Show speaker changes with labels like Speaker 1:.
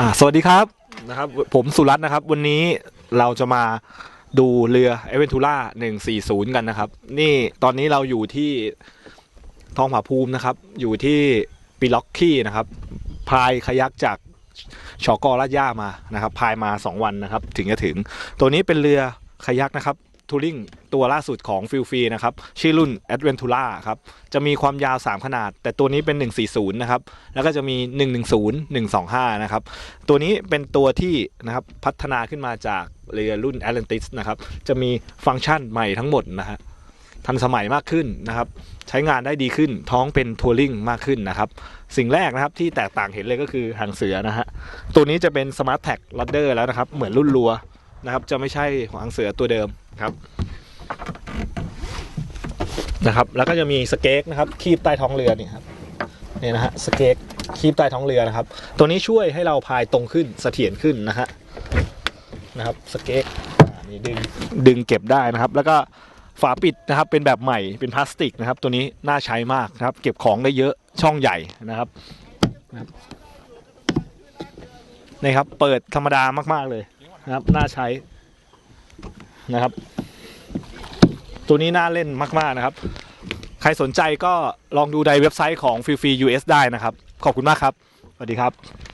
Speaker 1: อ่าสวัสดีครับนะครับ ผมสุรัตน์นะครับ วันนี้เราจะมาดูเรือเอเวนทูล่า140 กันนะครับ นี่ตอนนี้เราอยู่ที่ทองผาภูมินะครับ อยู่ที่ปิล็อกกี้นะครับพายคยักจากชอกอลาดย่ามานะครับพายมา 2 วันนะครับ ถึงจะถึงตัวนี้เป็นเรือคยักนะครับ ทัวริงตัวล่าสุดของฟิลฟีนะครับ ชื่อรุ่น Adventura ครับ จะมีความยาว 3 ขนาด แต่ตัวนี้เป็น 140 นะครับ แล้วก็จะมี 110 125 นะครับ ตัวนี้เป็นตัวที่นะครับพัฒนาขึ้นมาจากเรือรุ่น Atlantis นะครับ จะมีฟังก์ชันใหม่ทั้งหมดนะฮะทันสมัยมากขึ้นนะครับ ใช้งานได้ดีขึ้นท้องเป็นทัวริงมากขึ้นนะครับ สิ่งแรกนะครับที่แตกต่างเห็นเลยก็คือหางเสือนะฮะตัวนี้จะเป็น Smart Tag Rudder แล้วนะครับ เหมือนรุ่นรัว นะครับ จะไม่ใช่หางเสือตัวเดิมครับนะครับ แล้วก็จะมีสเก็กนะครับคีบใต้ท้องเรือนี่ครับเนี่ยนะฮะสเก็กคีบใต้ท้องเรือนะครับ ตัวนี้ช่วยให้เราพายตรงขึ้นเสถียรขึ้นนะฮะนะครับสเก็กนี่ดึงดึงเก็บได้นะครับ แล้วก็ฝาปิดนะครับเป็นแบบใหม่เป็นพลาสติกนะครับ ตัวนี้น่าใช้มากนะครับ เก็บของได้เยอะช่องใหญ่นะครับนะครับนี่ครับเปิดธรรมดามาก ๆ เลย นะครับ น่าใช้นะครับ ตัวนี้น่าเล่นมาก ๆ นะครับ ใครสนใจก็ลองดูในเว็บไซต์ของฟิลฟี US ได้นะครับ ขอบคุณมากครับ สวัสดีครับ